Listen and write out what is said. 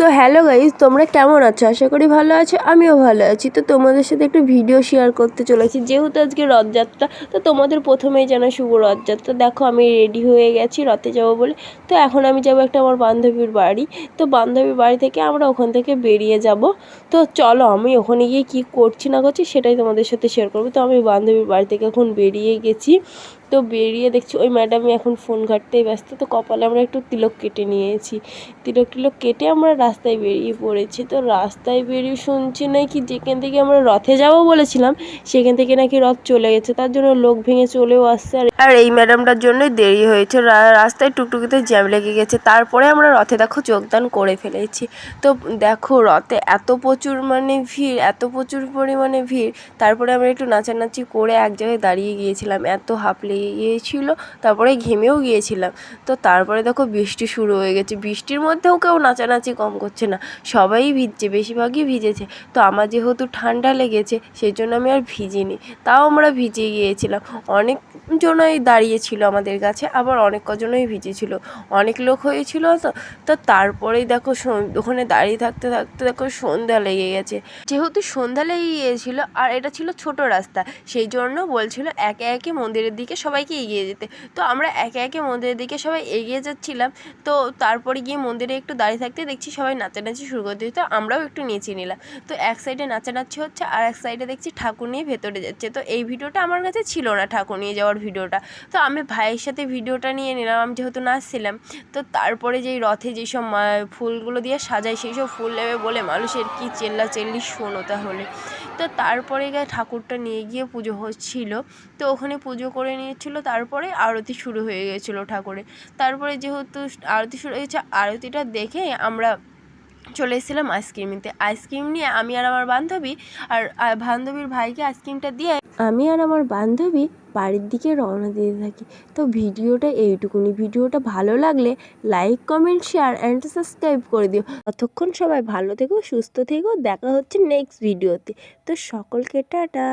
So hello guys তোমরা কেমন আছো? আশা করি ভালো আছো, আমিও ভালো আছি। তো তোমাদের সাথে একটু ভিডিও শেয়ার করতে চলেছি। যেহেতু আজকে রথযাত্রা, তো তোমাদের প্রথমেই জানা শুভ রথযাত্রা। দেখো, আমি রেডি হয়ে গেছি, রথে যাব বলে। তো এখন আমি যাব একটা আমার বান্ধবীর বাড়ি। তো বান্ধবীর বাড়ি থেকে আমরা ওখান থেকে বেরিয়ে যাব। তো চলো, আমি ওখানে গিয়ে কী করছি না করছি সেটাই তোমাদের সাথে শেয়ার করব। তো আমি বান্ধবীর বাড়ি থেকে এখন বেরিয়ে গেছি। তো বেরিয়ে দেখছি, ওই ম্যাডামই এখন ফোন ঘাটতেই ব্যস্ত। তো কপালে আমরা একটু তিলক কেটে নিয়েছি। তিলক টিলক কেটে আমরা রাস্তায় বেরিয়ে পড়েছি। তো রাস্তায় বেরিয়ে শুনছি নাকি যেখান থেকে আমরা রথে যাব বলেছিলাম, সেখান থেকে নাকি রথ চলে গেছে। তার জন্য লোক ভেঙে চলেও আসছে। আর এই ম্যাডামটার জন্যই দেরি হয়েছে। রাস্তায় টুকটুকিতে জ্যাম লেগে গেছে। তারপরে আমরা রথে দেখো যোগদান করে ফেলেছি। তো দেখো রথে এত প্রচুর মানে ভিড়, এত প্রচুর পরিমাণে ভিড়। তারপরে আমরা একটু নাচানাচি করে এক জায়গায় দাঁড়িয়ে গিয়েছিলাম। এত হাঁপ লেগে গিয়েছিল, তারপরে ঘেমেও গিয়েছিলাম। তো তারপরে দেখো বৃষ্টি শুরু হয়ে গেছে। বৃষ্টির মধ্যেও কেউ নাচানাচি কম করছে না। সবাই ভিজছে, বেশিরভাগই ভিজেছে। তো আমার যেহেতু ঠান্ডা লেগেছে সেই জন্য আমি আর ভিজিনি। তাও আমরা ভিজে গিয়েছিলাম। অনেক জনই দাঁড়িয়েছিল আমাদের কাছে, আবার অনেক কজনই ভিজেছিল। অনেক লোক হয়েছিল তো তো তারপরেই দেখো ওখানে দাঁড়িয়ে থাকতে থাকতে দেখো সন্ধ্যা লেগে গেছে। যেহেতু সন্ধ্যা লেগে গিয়েছিল, আর এটা ছিল ছোট রাস্তা, সেই জন্য বলছিল একে একে মন্দিরের দিকে সবাইকে এগিয়ে যেতে। তো আমরা একে একে মন্দিরের দিকে সবাই এগিয়ে যাচ্ছিলাম। তো তারপরে গিয়ে মন্দিরে একটু দাঁড়িয়ে থাকতে দেখছি সবাই নাচানাচি শুরু করে দিয়েছে তো আমরাও একটু নেচে নিলাম। তো এক সাইডে নাচানাচি হচ্ছে আর এক সাইডে দেখছি ঠাকুর নিয়ে ভেতরে যাচ্ছে। তো এই ভিডিওটা আমার কাছে ছিল না ঠাকুর নিয়ে যাওয়ার ভিডিওটা। তো আমি ভাইয়ের সাথে ভিডিওটা নিয়ে নিলাম, আমি যেহেতু নাচছিলাম। তো তারপরে যেই রথে যেসব ফুলগুলো দিয়ে সাজায় সেই সব ফুল নেবে বলে মানুষের কি চেল্লা চেল্লি শোনো তাহলে। তো তারপরে গিয়ে ঠাকুরটা নিয়ে গিয়ে পুজো হচ্ছিল। তো ওখানে পুজো করে নিয়েছিল, তারপরে আরতি শুরু হয়ে গেছিল ঠাকুরের। তারপরে যেহেতু আরতি শুরু হয়েছে, আরতিটা দেখে আমরা চলে এসেছিলাম আইসক্রিম নিতে। আইসক্রিম নিয়ে আমি আর আমার বান্ধবী আর বান্ধবীর ভাইকে আইসক্রিমটা দিয়ে আমি আর আমার বান্ধবী বাড়ির দিকে রওনা দিতে থাকি। তো ভিডিওটা এইটুকুনি। ভিডিওটা ভালো লাগলে like, comment, share and subscribe করে দিও। ততক্ষণ সবাই ভালো থেকো, সুস্থ থেকো। দেখা হচ্ছে নেক্সট ভিডিওতে তো সকলকে টাটা।